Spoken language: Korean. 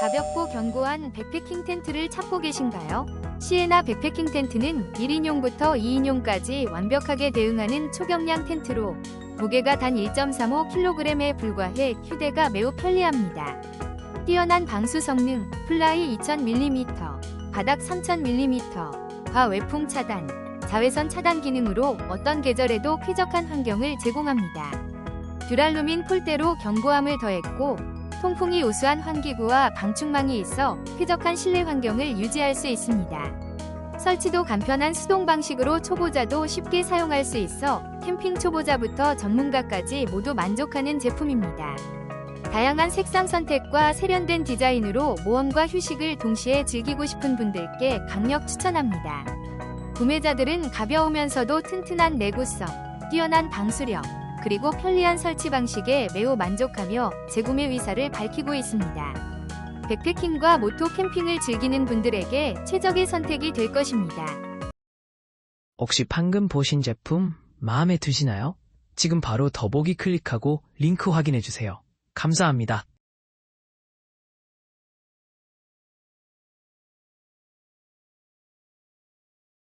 가볍고 견고한 백패킹 텐트를 찾고 계신가요? 시에나 백패킹 텐트는 1인용부터 2인용까지 완벽하게 대응하는 초경량 텐트로 무게가 단 1.35kg에 불과해 휴대가 매우 편리합니다. 뛰어난 방수 성능, 플라이 2000mm, 바닥 3000mm, 과외풍 차단, 자외선 차단 기능으로 어떤 계절에도 쾌적한 환경을 제공합니다. 듀랄루민 폴대로 견고함을 더했고 통풍이 우수한 환기구와 방충망이 있어 쾌적한 실내 환경을 유지할 수 있습니다. 설치도 간편한 수동 방식으로 초보자도 쉽게 사용할 수 있어 캠핑 초보자부터 전문가까지 모두 만족하는 제품입니다. 다양한 색상 선택과 세련된 디자인으로 모험과 휴식을 동시에 즐기고 싶은 분들께 강력 추천합니다. 구매자들은 가벼우면서도 튼튼한 내구성, 뛰어난 방수력, 그리고 편리한 설치 방식에 매우 만족하며 재구매 의사를 밝히고 있습니다. 백패킹과 모토 캠핑을 즐기는 분들에게 최적의 선택이 될 것입니다. 혹시 방금 보신 제품 마음에 드시나요? 지금 바로 더보기 클릭하고 링크 확인해 주세요. 감사합니다.